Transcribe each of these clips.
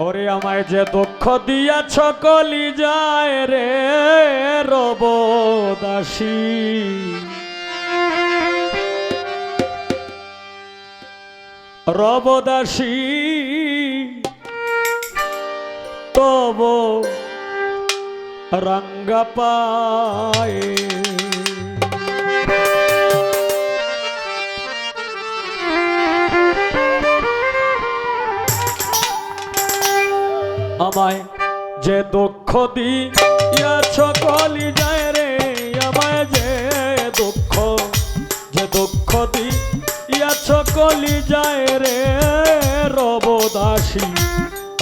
ওরে আমায় যে দুঃখ দিয়াছ, কলি যায় রে রব দাসী রব দাসী তব রঙ্গ পায়ে আমায় যে দুঃখ দিয়াছ, কলি যায় রে, আমায় যে দুঃখ যে দুঃখ দিয়াছ, কলি যায় রে। রবদাসী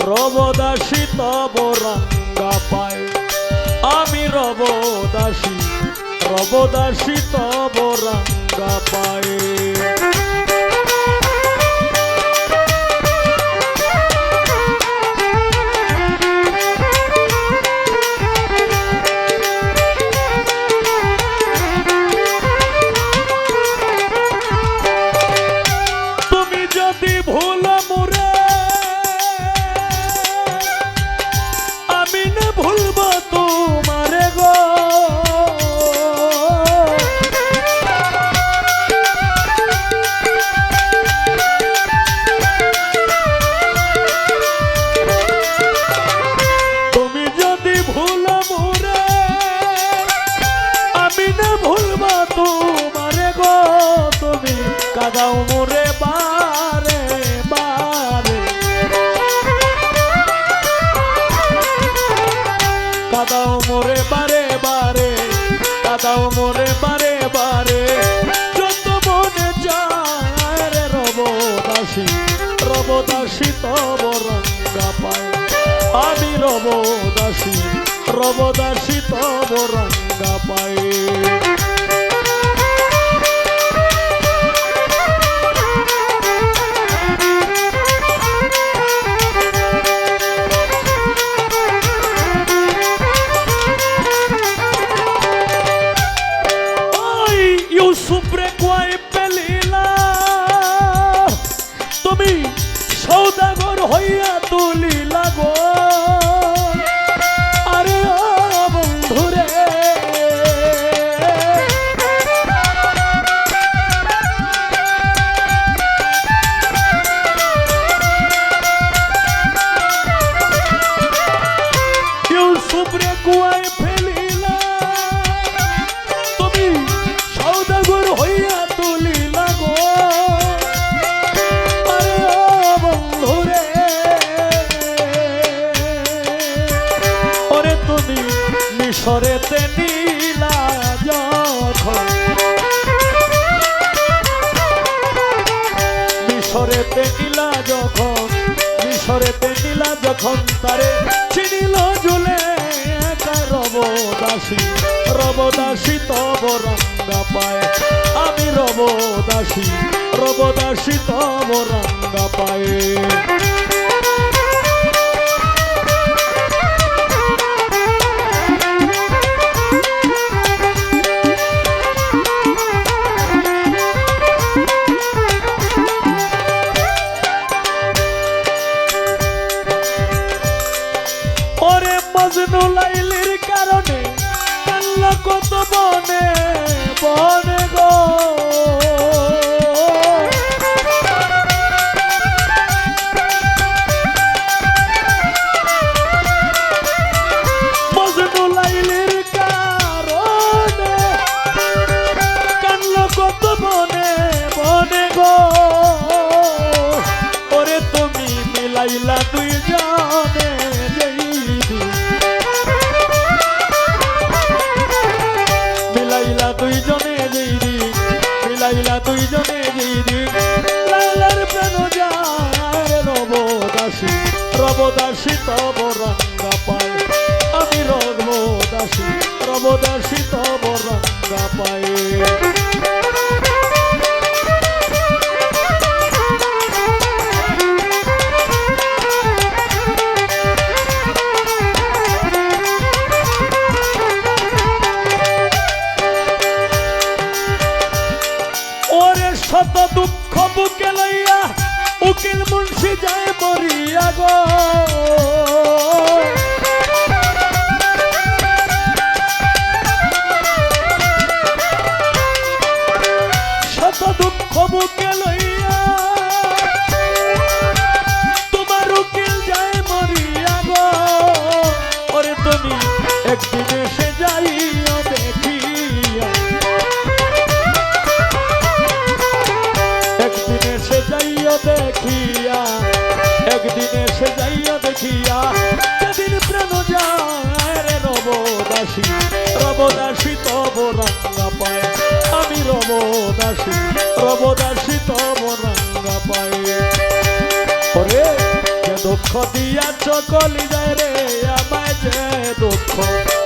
রবদাসী তব রঙ্গা পায়। আমি রবদাসী রবদাসী তব রঙ্গা পায়। কাদাও মোরে বারে বারে। কাদাও মোরে বারে বারে। কাদাও মোরে বারে বারে। যত মনে যায় রে রব দাসী রব দাসী তব রঙ্গা পায়। আমি রব দাসী তব রঙ্গা পায়। মিশরেতে নীলা যখন মিশরেতে নীলা যখন, মিশরেতে নীলা যখন তারে চিনিল জুলে একা রবদাসী রবদাসী তব রঙ্গা পায়। আমি রবদাসী রবদাসী মিলাইলা তুই জনে দিদি। লালার প্রাণ যায় রব দাসী রব দাসী তব রঙ্গা পায়। আমি রব দাসী তব রঙ্গা পায়। শত দুঃখ বুকে লইয়া উকিল মুন্ড সে যায় মরিয়া গো। শত দুঃখ বুকে লইয়া তোমার উকিল যায় মরিয়া গো। ওরে তুমি একদিন দেখিয়া যেদিন প্রাণ যায় রে রবদাসী রবদাসী তব রাঙ্গা পায়। আমি রবদাসী রবদাসী তব রাঙ্গা পায়। ওরে, যে দুঃখ দিয়াছ কলি যায় রে, আমায় যে দুঃখ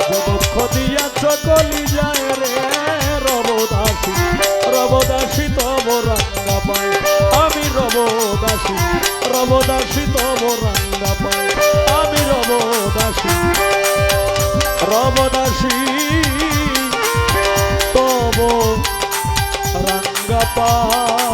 যে দুঃখ দিয়াছ কলি যায় রে, রবদাসী রবদাসী তব রাঙ্গা পায়। আমি রবদাসী রবদাসী তব রাঙ্গা রবদাসী তব রাঙ্গা পায়